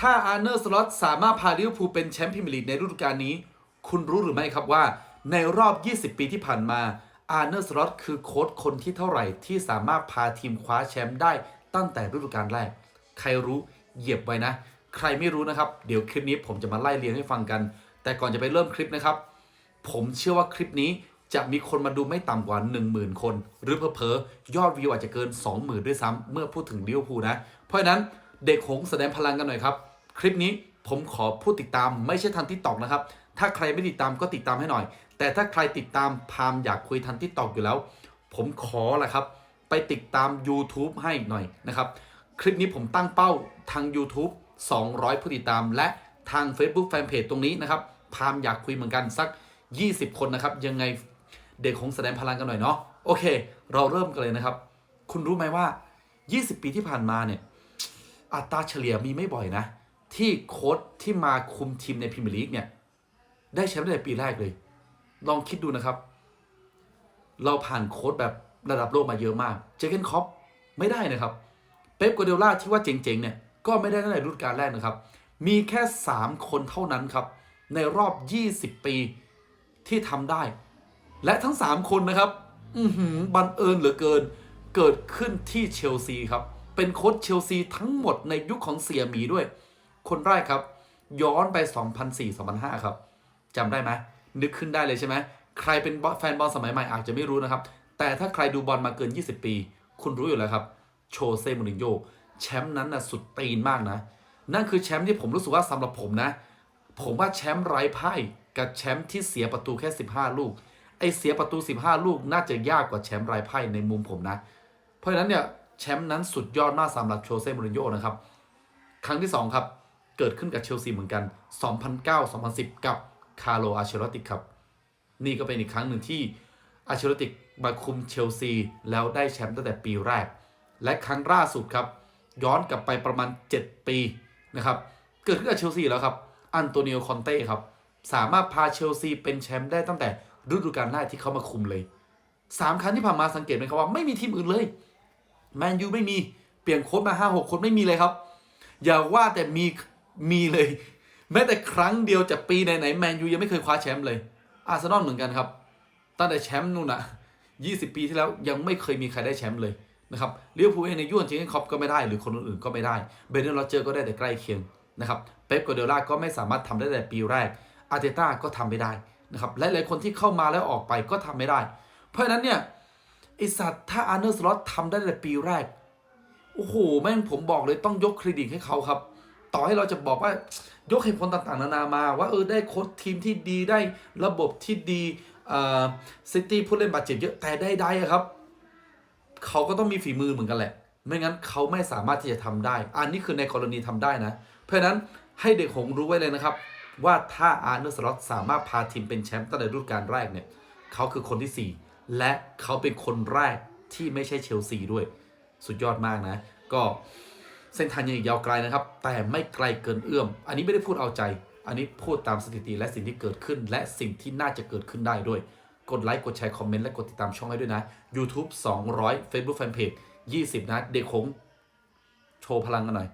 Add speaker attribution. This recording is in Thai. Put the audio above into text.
Speaker 1: ถ้าอาร์เนอร์สล็อตสามารถพาลิเวอร์พูลเป็นแชมป์พรีเมียร์ลีกในฤดูกาลนี้ คุณรู้หรือไม่ครับว่าในรอบ 20 ปีที่ผ่านมาอาร์เนอร์สล็อตคือโค้ชคนที่เท่าไหร่ที่สามารถพาทีมคว้าแชมป์ได้ตั้งแต่ฤดูกาลแรก ใครรู้เหยียบไว้นะ ใครไม่รู้นะครับ เดี๋ยวคลิปนี้ผมจะมาไล่เรียงให้ฟังกัน แต่ก่อนจะไปเริ่มคลิปนะครับ ผมเชื่อว่าคลิปนี้จะมีคนมาดูไม่ต่ำกว่า 10,000 คน หรือเพอๆยอดวิวอาจจะเกิน 20,000 ด้วยซ้ำเมื่อพูดถึงลิเวอร์พูลนะ เพราะฉะนั้น เด็กหงแสดงพลังกันหน่อยครับ คลิปนี้ผมขอผู้ติดตามไม่ใช่ทันทิกตอกนะครับ ถ้าใครไม่ติดตามก็ติดตามให้หน่อย แต่ถ้าใครติดตามพามอยากคุยทันทิกตอกอยู่แล้ว ผมขอแหละครับ ไปติดตาม YouTube ให้หน่อยนะครับ คลิปนี้ผมตั้งเป้าทาง YouTube 200 ผู้ติดตาม และทาง Facebook Fanpage ตรงนี้นะครับ พามอยากคุยเหมือนกันสัก 20 คนนะครับ ยังไงเด็กคงแสดงพลังกันหน่อยเนาะโอเค เราเริ่มกันเลยนะครับ คุณรู้ไหมว่า 20 ปีที่ผ่านมาเนี่ย อัตราเฉลี่ยมีไม่บ่อยนะ ที่โค้ชที่มาคุมทีมในพรีเมียร์ลีกเนี่ย ได้แชมป์ตั้งแต่ปีแรกเลย ลองคิดดูนะครับ เราผ่านโค้ชแบบระดับโลกมาเยอะมาก เจเกนคอปไม่ได้นะครับ เป๊ปกัวเดล่าที่ว่าเจ๋งๆเนี่ย ก็ไม่ได้ตั้งแต่ฤดูกาลแรกนะครับ มีแค่ 3 คนเท่านั้นครับ ในรอบ 20 ปีที่ทำได้ และทั้ง 3 คนนะครับ อืบังเอิญเหลือเกิน เกิดขึ้นที่เชลซีครับ เป็นโค้ชเชลซีทั้งหมดในยุคของเสียหมีด้วย คนแรกครับ ย้อนไป 2004-2005 ครับจำได้ไหมนึกขึ้นได้เลยใช่ไหมใครเป็นแฟนบอลสมัยใหม่อาจจะไม่รู้นะครับ แต่ถ้าใครดูบอลมาเกิน 20 ปี คุณรู้อยู่แล้วครับ โชเซ่มูรินโญ่แชมป์นั้นนะสุดตีนมากนะ นั่นคือแชมป์ที่ผมรู้สึกว่าสำหรับผมนะ ผมว่าแชมป์ไร้พ่ายกับแชมป์ที่เสียประตูแค่ 15 ลูก ไอเสียประตู 15 ลูกน่าจะยากกว่าแชมป์ไร้พ่ายในมุมผมนะ เพราะฉะนั้นเนี่ย ชมป์นั้นสุดยอดมากสำหรับโชเซ่มูรินโญ่นะครับ ครั้งที่ 2 ครับ เกิดขึ้นกับเชลซีเหมือนกัน 2009-2010 กับคาร์โลอาเชโรติกครับ นี่ก็เป็นอีกครั้งหนึ่งที่อาเชโรติกมาคุมเชลซีแล้วได้แชมป์ตั้งแต่ปีแรก และครั้งล่าสุดครับ ย้อนกลับไปประมาณ 7 ปีนะครับ เกิดขึ้นกับเชลซีแล้วครับอันโตนิโอคอนเต้ครับ สามารถพาเชลซีเป็นแชมป์ได้ตั้งแต่ฤดูกาลแรกที่เขามาคุมเลย 3 ครั้งที่ผ่านมาสังเกตไหมครับว่าไม่มีทีมอื่นเลย แมนยูไม่มีเปลี่ยนโค้ชมาห้าหกคนไม่มีเลยครับ อย่าว่าแต่มีมีเลย แม้แต่ครั้งเดียวจากปีไหนๆแมนยูยังไม่เคยคว้าแชมป์เลย อาร์เซนอลเหมือนกันครับ ตั้งแต่แชมป์นู่นอะ20 ปีที่แล้วยังไม่เคยมีใครได้แชมป์เลยนะครับเลิเวอร์พูลเองในยุคจริงคอปก็ไม่ได้หรือคนอื่นก็ไม่ได้เบรนด์โรเจอร์ก็ได้แต่ใกล้เคียงนะครับเป๊ปกัวเดล่าก็ไม่สามารถทำได้แต่ปีแรกอาร์เตต้าก็ทำไม่ได้นะครับและหลายๆคนที่เข้ามาแล้วออกไปก็ทำไม่ได้ เพราะฉะนั้นเนี่ย สัตว์ถ้าอาร์เนอร์สล็อตทำได้แต่ปีแรก โอ้โห แม่งผมบอกเลยต้องยกเครดิตให้เขาครับ ต่อให้เราจะบอกว่ายกเหตุผลต่างๆ นานามาว่าเออได้โค้ชทีมที่ดีได้ระบบที่ดีอ่าซิตี้ผู้เล่นบาดเจ็บเยอะแต่ได้ได้ครับ เขาก็ต้องมีฝีมือเหมือนกันแหละ ไม่งั้นเขาไม่สามารถที่จะทำได้ อันนี้คือในกรณีทำได้นะ เพราะฉะนั้นให้เด็กหงส์รู้ไว้เลยนะครับ ว่าถ้าอาร์เนอร์สล็อตสามารถพาทีมเป็นแชมป์ตั้งแต่ฤดูกาลแรกเนี่ย เขาคือคนที่ 4 และเขาเป็นคนแรกที่ไม่ใช่เชลซีด้วย สุดยอดมากนะ ก็เส้นทางยังอีกยาวไกลนะครับ แต่ไม่ไกลเกินเอื้อม อันนี้ไม่ได้พูดเอาใจ อันนี้พูดตามสถิติและสิ่งที่เกิดขึ้น และสิ่งที่น่าจะเกิดขึ้นได้ด้วย กดไลค์กดแชร์คอมเมนต์และกดติดตามช่องให้ด้วยนะ YouTube 200 Facebook Fanpage 20 นะ เด็กคงโชว์พลังกันหน่อย